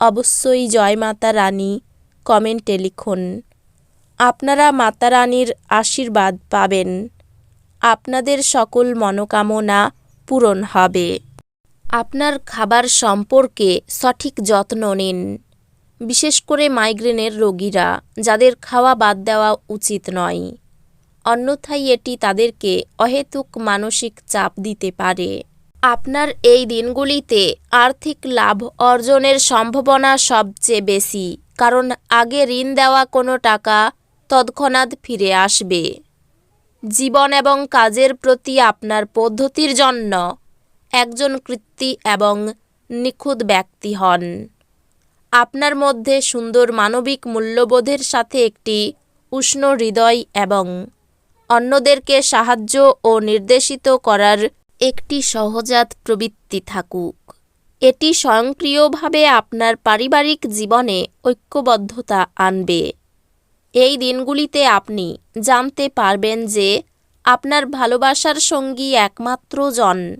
অবশ্যই জয় মাতা রানী, কমেন্টে লিখুন। আপনারা মাতা রানীর আশীর্বাদ পাবেন। আপনাদের সকল মনোকামনা পূরণ হবে। আপনার খাবার সম্পর্কে সঠিক যত্ন নিন। বিশেষ করে মাইগ্রেনের রোগীরা, যাদের খাওয়া বাদ দেওয়া উচিত নয়। অন্যথায় এটি তাদেরকে অহেতুক মানসিক চাপ দিতে পারে। আপনার এই দিনগুলিতে আর্থিক লাভ অর্জনের সম্ভাবনা সবচেয়ে বেশি, কারণ আগে ঋণ দেওয়া কোনো টাকা তৎক্ষণাৎ ফিরে আসবে। জীবন এবং কাজের প্রতি আপনার পদ্ধতির জন্য একজন কৃত্তি এবং নিখুঁত ব্যক্তি হন। আপনার মধ্যে সুন্দর মানবিক মূল্যবোধের সাথে একটি উষ্ণ হৃদয় এবং অন্যদেরকে সাহায্য ও নির্দেশিত করার একটি সহজাত প্রবৃত্তি থাকুক। এটি স্বয়ংক্রিয়ভাবে আপনার পারিবারিক জীবনে ঐক্যবদ্ধতা আনবে। এই দিনগুলিতে আপনি জানতে পারবেন যে আপনার ভালোবাসার সঙ্গী একমাত্র জন,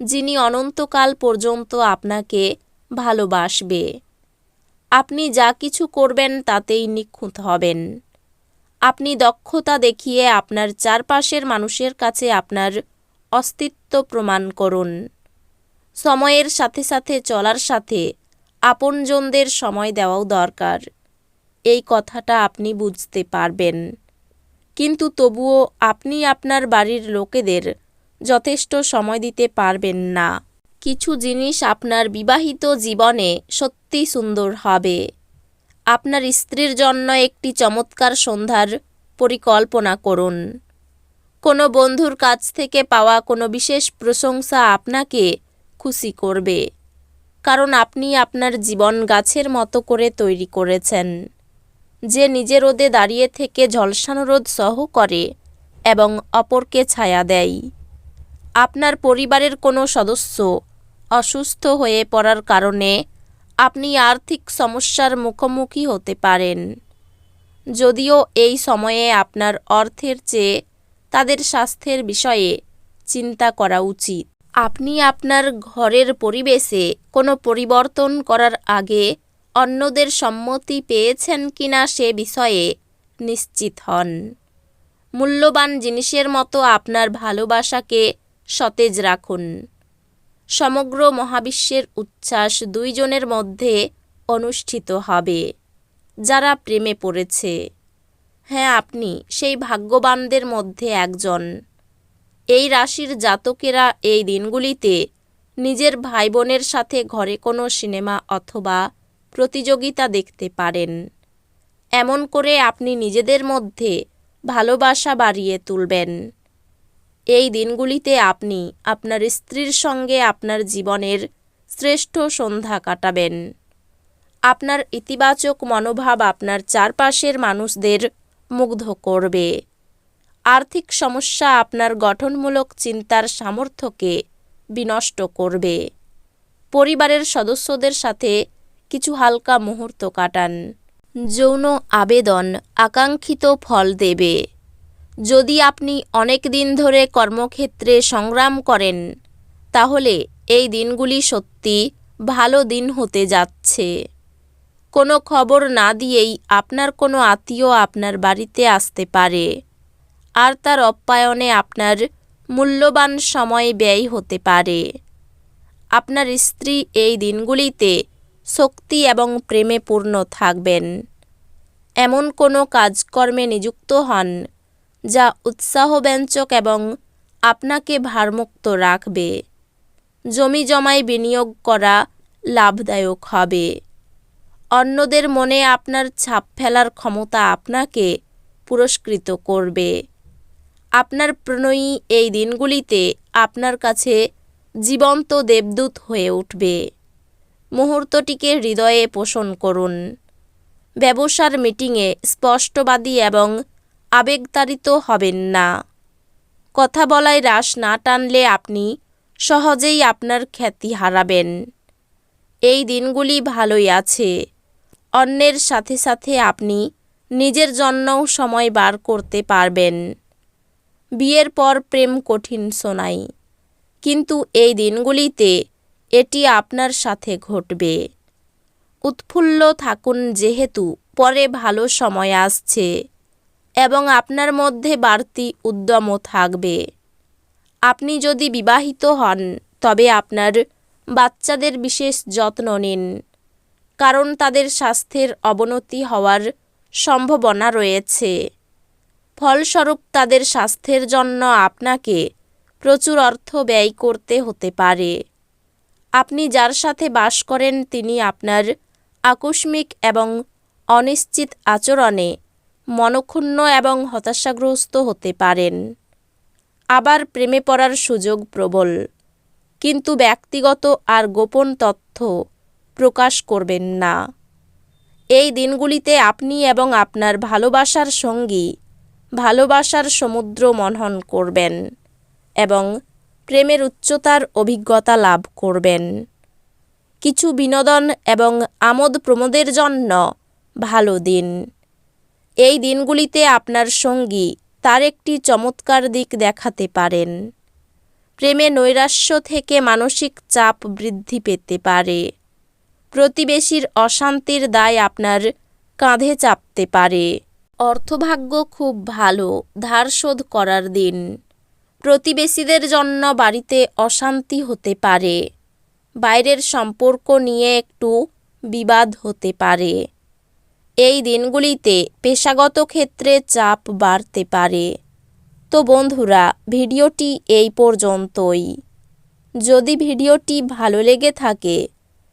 যিনি অনন্তকাল পর্যন্ত আপনাকে ভালোবাসবে। আপনি যা কিছু করবেন তাতেই নিখুঁত হবেন। আপনি দক্ষতা দেখিয়ে আপনার চারপাশের মানুষের কাছে আপনার অস্তিত্ব প্রমাণ করুন। সময়ের সাথে সাথে চলার সাথে আপনজনদের সময় দেওয়াও দরকার। এই কথাটা আপনি বুঝতে পারবেন। কিন্তু তবুও আপনি আপনার বাড়ির লোকেদের যথেষ্ট সময় দিতে পারবেন না। কিছু জিনিস আপনার বিবাহিত জীবনে সত্যি সুন্দর হবে। আপনার স্ত্রীর জন্য একটি চমৎকার সন্ধ্যার পরিকল্পনা করুন। কোনো বন্ধুর কাছ থেকে পাওয়া কোনো বিশেষ প্রশংসা আপনাকে খুশি করবে। কারণ আপনি আপনার জীবন গাছের মতো করে তৈরি করেছেন। যে নিজের রোদে দাঁড়িয়ে থেকে ঝলসানো রোদ সহ করে এবং অপরকে ছায়া দেয়। আপনার পরিবারের কোনো সদস্য অসুস্থ হয়ে পড়ার কারণে আপনি আর্থিক সমস্যার মুখোমুখি হতে পারেন। যদিও এই সময়ে আপনার অর্থের চেয়ে তাদের স্বাস্থ্যের বিষয়ে চিন্তা করা উচিত। আপনি আপনার ঘরের পরিবেশে কোনো পরিবর্তন করার আগে অন্যদের সম্মতি পেয়েছেন কিনা সে বিষয়ে নিশ্চিত হন। মূল্যবান জিনিসের মতো আপনার ভালোবাসাকে সতেজ রাখুন। সমগ্র মহাবিশ্বের উচ্ছ্বাস দুইজনের মধ্যে অনুষ্ঠিত হবে, যারা প্রেমে পড়েছে। হ্যাঁ আপনি সেই ভাগ্যবানদের মধ্যে একজন। এই রাশির জাতকেরা এই দিনগুলিতে নিজের ভাই বোনের সাথে ঘরে কোনো সিনেমা অথবা প্রতিযোগিতা দেখতে পারেন। এমন করে আপনি নিজেদের মধ্যে ভালোবাসা বাড়িয়ে তুলবেন। এই দিনগুলিতে আপনি আপনার স্ত্রীর সঙ্গে আপনার জীবনের শ্রেষ্ঠ সন্ধ্যা কাটাবেন। আপনার ইতিবাচক মনোভাব আপনার চারপাশের মানুষদের মুগ্ধ করবে। আর্থিক সমস্যা আপনার গঠনমূলক চিন্তার সামর্থ্যকে বিনষ্ট করবে। পরিবারের সদস্যদের সাথে কিছু হালকা মুহূর্ত কাটান। যৌন আবেদন আকাঙ্ক্ষিত ফল দেবে। যদি আপনি অনেক দিন ধরে কর্মক্ষেত্রে সংগ্রাম করেন, তাহলে এই দিনগুলি সত্যি ভালো দিন হতে যাচ্ছে। কোনো খবর না দিয়েই আপনার কোনো আত্মীয় আপনার বাড়িতে আসতে পারে। আর তার অপ্যায়নে আপনার মূল্যবান সময় ব্যয় হতে পারে। আপনার স্ত্রী এই দিনগুলিতে শক্তি এবং প্রেমে পূর্ণ থাকবেন। এমন কোনো কাজকর্মে নিযুক্ত হন যা উৎসাহব্যঞ্জক এবং আপনাকে ভারমুক্ত রাখবে। জমি জমায় বিনিয়োগ করা লাভদায়ক হবে। অন্যদের মনে আপনার ছাপ ফেলার ক্ষমতা আপনাকে পুরস্কৃত করবে। আপনার প্রণয়ী এই দিনগুলিতে আপনার কাছে জীবন্ত দেবদূত হয়ে উঠবে। মুহূর্তটিকে হৃদয়ে পোষণ করুন। ব্যবসার মিটিংয়ে স্পষ্টবাদী এবং আবেগতাড়িত হবেন না। কথা বলায় রাশ না টানলে আপনি সহজেই আপনার খ্যাতি হারাবেন। এই দিনগুলি ভালোই আছে। অন্যের সাথে সাথে আপনি নিজের জন্যও সময় বার করতে পারবেন। বিয়ের পর প্রেম কঠিন শোনাই কিন্তু এই দিনগুলিতে এটি আপনার সাথে ঘটবে। উৎফুল্ল থাকুন যেহেতু পরে ভালো সময় আসছে এবং আপনার মধ্যে বাড়তি উদ্যমও থাকবে। আপনি যদি বিবাহিত হন, তবে আপনার বাচ্চাদের বিশেষ যত্ন নিন। কারণ তাদের স্বাস্থ্যের অবনতি হওয়ার সম্ভাবনা রয়েছে। ফলস্বরূপ তাদের স্বাস্থ্যের জন্য আপনাকে প্রচুর অর্থ ব্যয় করতে হতে পারে। আপনি যার সাথে বাস করেন তিনি আপনার আকস্মিক এবং অনিশ্চিত আচরণে মনক্ষুণ্ণ এবং হতাশাগ্রস্ত হতে পারেন। আবার প্রেমে পড়ার সুযোগ প্রবল। কিন্তু ব্যক্তিগত আর গোপন তথ্য প্রকাশ করবেন না। এই দিনগুলিতে আপনি এবং আপনার ভালোবাসার সঙ্গী ভালোবাসার সমুদ্র মনন করবেন এবং প্রেমের উচ্চতার অভিজ্ঞতা লাভ করবেন। কিছু বিনোদন এবং আমোদ প্রমোদের জন্য ভালো দিন। এই দিনগুলিতে আপনার সঙ্গী তার একটি চমৎকার দিক দেখাতে পারেন। প্রেমে নৈরাশ্য থেকে মানসিক চাপ বৃদ্ধি পেতে পারে। প্রতিবেশীর অশান্তির দায় আপনার কাঁধে চাপতে পারে। অর্থভাগ্য খুব ভালো, ধার শোধ করার দিন। প্রতিবেশীদের জন্য বাড়িতে অশান্তি হতে পারে। বাইরের সম্পর্ক নিয়ে একটু বিবাদ হতে পারে। এই দিনগুলিতে পেশাগত ক্ষেত্রে চাপ বাড়তে পারে। তো বন্ধুরা, ভিডিওটি এই পর্যন্তই। যদি ভিডিওটি ভালো লেগে থাকে